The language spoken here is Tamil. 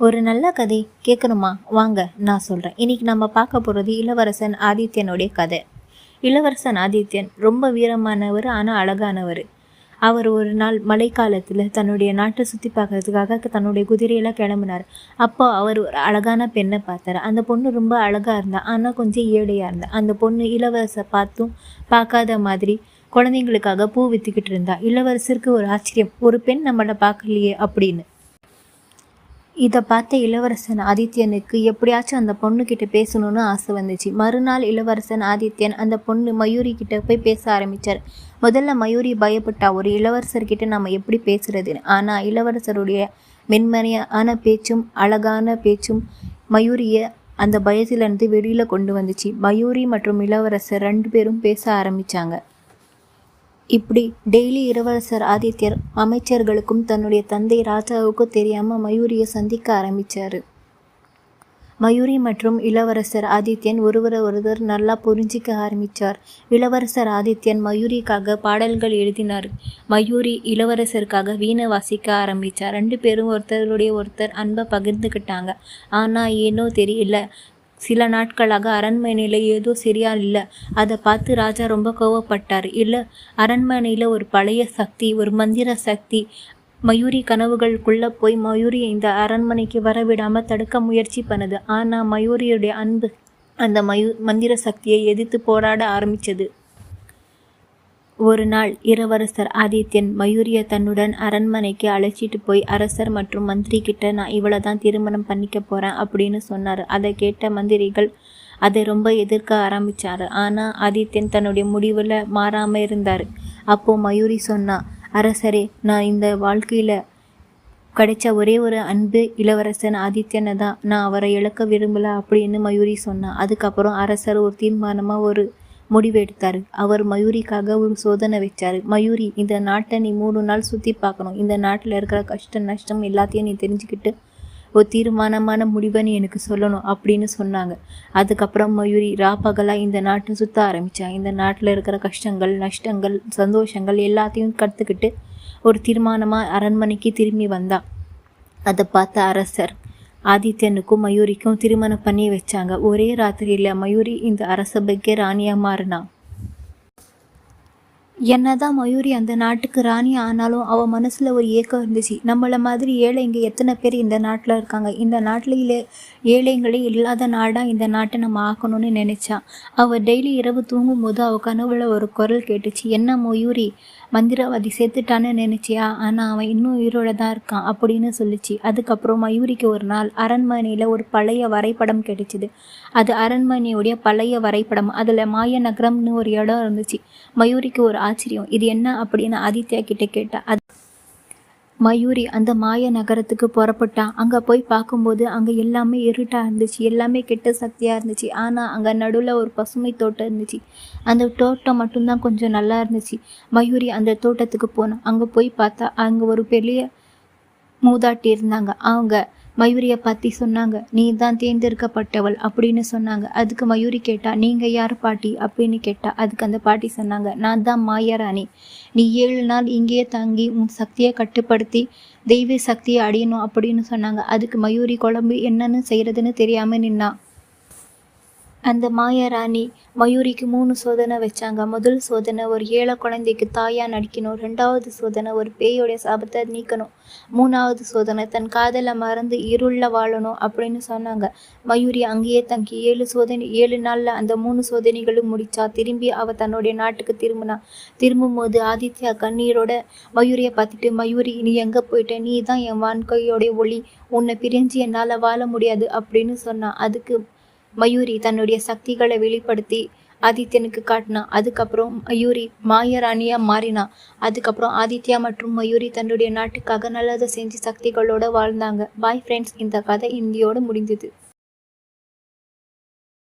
ஒரு நல்ல கதை கேட்கணுமா வாங்க நான் சொல்கிறேன் இன்னைக்கு நம்ம பார்க்க போகிறது இளவரசன் ஆதித்யனுடைய கதை. இளவரசன் ஆதித்யன் ரொம்ப வீரமானவர் ஆனால் அழகானவர். அவர் ஒரு நாள் மழைக்காலத்தில் தன்னுடைய நாட்டை சுற்றி பார்க்கறதுக்காக தன்னுடைய குதிரையெல்லாம் கிளம்பினார். அப்போ அவர் ஒரு அழகான பெண்ணை பார்த்தாரு. அந்த பொண்ணு ரொம்ப அழகாக இருந்தா ஆனால் கொஞ்சம் ஏழையாக இருந்தா. அந்த பொண்ணு இளவரசை பார்த்தும் பார்க்காத மாதிரி குழந்தைங்களுக்காக பூ விற்றுக்கிட்டு இருந்தா. இளவரசருக்கு ஒரு ஆச்சரியம் ஒரு பெண் நம்மளை பார்க்கலையே அப்படின்னு. இதை பார்த்த இளவரசன் ஆதித்யனுக்கு எப்படியாச்சும் அந்த பொண்ணுக்கிட்ட பேசணும்னு ஆசை வந்துச்சு. மறுநாள் இளவரசன் ஆதித்யன் அந்த பொண்ணு மயூரி கிட்ட போய் பேச ஆரம்பித்தார் முதல்ல மயூரி பயப்பட்டா ஒரு இளவரசர்கிட்ட நம்ம எப்படி பேசுறது ஆனால் இளவரசருடைய மென்மனையான பேச்சும் அழகான பேச்சும் மயூரியை அந்த பயத்திலிருந்து வெளியில் கொண்டு வந்துச்சு. மயூரி மற்றும் இளவரசர் ரெண்டு பேரும் பேச ஆரம்பித்தாங்க இப்படி டெய்லி இளவரசர் ஆதித்யர் அமைச்சர்களுக்கும் தன்னுடைய தந்தை ராஜாவுக்கும் தெரியாமல் மயூரியை சந்திக்க ஆரம்பித்தார் மயூரி மற்றும் இளவரசர் ஆதித்யன் ஒருவரை ஒருவர் நல்லா புரிஞ்சிக்க ஆரம்பித்தார் இளவரசர் ஆதித்யன் மயூரிக்காக பாடல்கள் எழுதினார். மயூரி இளவரசருக்காக வீணை வாசிக்க ஆரம்பித்தார் ரெண்டு பேரும் ஒருத்தருடைய ஒருத்தர் அன்பை பகிர்ந்துக்கிட்டாங்க ஆனால் ஏனோ தெரியல. சில நாட்களாக அரண்மனையில் ஏதோ சரியா இல்லை. அதை பார்த்து ராஜா ரொம்ப கோவப்பட்டார். இல்லை அரண்மனையில் ஒரு பழைய சக்தி ஒரு மந்திர சக்தி மயூரி கனவுகளுக்குள்ளே போய் மயூரியை இந்த அரண்மனைக்கு வரவிடாமல் தடுக்க முயற்சி பண்ணுது. ஆனால் மயூரியுடைய அன்பு அந்த மயூ மந்திர சக்தியை எதிர்த்து போராட ஆரம்பித்தது ஒரு நாள் இளவரசர் ஆதித்யன் மயூரிய தன்னுடன் அரண்மனைக்கு அழைச்சிட்டு போய் அரசர் மற்றும் மந்திரி கிட்ட நான் இவ்வளோ தான் திருமணம் பண்ணிக்க போகிறேன் அப்படின்னு சொன்னார். அதை கேட்ட மந்திரிகள் அதை ரொம்ப எதிர்க்க ஆரம்பித்தார் ஆனால் ஆதித்யன் தன்னுடைய முடிவில் மாறாமல் இருந்தார். அப்போது மயூரி சொன்னா அரசரே நான் இந்த வாழ்க்கையில் கிடைச்ச ஒரே ஒரு அன்பு இளவரசன் ஆதித்யனை தான். நான் அவரை இழக்க விரும்பலை அப்படின்னு மயூரி சொன்னான் அதுக்கப்புறம் அரசர் ஒரு தீர்மானமாக ஒரு முடிவெடுத்தார். அவர் மயூரிக்காக ஒரு சோதனை வச்சார். மயூரி இந்த நாட்டை நீ மூணு நாள் சுற்றி பார்க்கணும். இந்த நாட்டில் இருக்கிற கஷ்டம் நஷ்டம் எல்லாத்தையும் நீ தெரிஞ்சுக்கிட்டு ஒரு தீர்மானமான முடிவை நீ எனக்கு சொல்லணும் அப்படின்னு சொன்னாங்க. அதுக்கப்புறம் மயூரி ரா பகலாக இந்த நாட்டை சுற்ற ஆரம்பித்தான் இந்த நாட்டில் இருக்கிற கஷ்டங்கள் நஷ்டங்கள் சந்தோஷங்கள் எல்லாத்தையும் கற்றுக்கிட்டு ஒரு தீர்மானமாக அரண்மனைக்கு திரும்பி வந்தான் அதை பார்த்த அரசர் ஆதித்யனுக்கும் மயூரிக்கும் திருமணம் பண்ணி வச்சாங்க. ஒரே ராத்திரியில் மயூரி இந்த அரசபைக்கு ராணியாக மாறினா. என்னதான் மயூரி அந்த நாட்டுக்கு ராணி ஆனாலும் அவள் மனசில் ஒரு ஏக்கம் இருந்துச்சு. நம்மளை மாதிரி ஏழைங்க எத்தனை பேர் இந்த நாட்டில் இருக்காங்க? இந்த நாட்டில் ஏழைங்களே இல்லாத நாடாக இந்த நாட்டை நம்ம ஆக்கணும்னு நினச்சா. அவள் டெய்லி இரவு தூங்கும் போது அவள் கனவுல ஒரு குரல் கேட்டுச்சு. என்ன மயூரி? மந்திரவாதி செத்துட்டான்னு நினச்சியா? ஆனால் அவன் இன்னும் உயிரோட தான் இருக்கான் அப்படின்னு சொல்லிச்சு. அதுக்கப்புறம் மயூரிக்கு ஒரு நாள் அரண்மனையில் ஒரு பழைய வரைபடம் கிடைச்சிது. அது அரண்மனையுடைய பழைய வரைபடம். அதில் மாய நகரம்னு ஒரு இடம் இருந்துச்சு. மயூரிக்கு ஒரு ஆச்சரியம். இது என்ன? அப்படின்னு ஆதித்யா கிட்ட கேட்டா அது மயூரி அந்த மாய நகரத்துக்கு புறப்பட்டா. அங்கே போய் பார்க்கும்போது அங்கே எல்லாமே இருட்டாக இருந்துச்சு. எல்லாமே கெட்ட சக்தியாக இருந்துச்சு. ஆனால் அங்கே நடுவில் ஒரு பசுமை தோட்டம் இருந்துச்சு. அந்த தோட்டம் மட்டும்தான் கொஞ்சம் நல்லா இருந்துச்சு. மயூரி அந்த தோட்டத்துக்கு போனோம் அங்கே போய் பார்த்தா அங்கே ஒரு பெரிய மூதாட்டி இருந்தாங்க. அவங்க மயூரியை பற்றி சொன்னாங்க நீ தான் தேர்ந்தெடுக்கப்பட்டவள் அப்படின்னு சொன்னாங்க. அதுக்கு மயூரி கேட்டா நீங்கள் யார் பாட்டி? அப்படின்னு கேட்டா அதுக்கு அந்த பாட்டி சொன்னாங்க நான் தான் மாயாராணி. நீ ஏழு நாள் இங்கேயே தங்கி உன் சக்தியை கட்டுப்படுத்தி தெய்வ சக்தியை அடையணும் அப்படின்னு சொன்னாங்க. அதுக்கு மயூரி குழம்பு என்னன்னு செய்கிறதுன்னு தெரியாமல் நின்னா அந்த மாயாராணி மயூரிக்கு மூணு சோதனை வச்சாங்க. முதல் சோதனை ஒரு ஏழை குழந்தைக்கு தாயாக நடிக்கணும். ரெண்டாவது சோதனை ஒரு பேயோடைய சாபத்தை நீக்கணும். மூணாவது சோதனை தன் காதலை மறந்து இருளில் வாழணும் அப்படின்னு சொன்னாங்க. மயூரி அங்கேயே தங்கி ஏழு சோதனை ஏழு நாளில் அந்த மூணு சோதனைகளும் முடிச்சா திரும்பி அவள் தன்னுடைய நாட்டுக்கு திரும்பினா. திரும்பும் போது ஆதித்யா கண்ணீரோட மயூரியை பார்த்துட்டு மயூரி நீ எங்கே போயிட்ட? நீ தான் என் வாழ்க்கையோடைய ஒளி. உன்னை பிரிஞ்சு என்னால் வாழ முடியாது அப்படின்னு சொன்னான் அதுக்கு மயூரி தன்னுடைய சக்திகளை வெளிப்படுத்தி ஆதித்யனுக்கு காட்டினா. அதுக்கப்புறம் மயூரி மாயராணியா மாறினா. அதுக்கப்புறம் ஆதித்யா மற்றும் மயூரி தன்னுடைய நாட்டுக்காக நல்லதை செஞ்சு சக்திகளோட வாழ்ந்தாங்க. பாய் ஃப்ரெண்ட்ஸ் இந்த கதை இந்தியோடு முடிந்தது.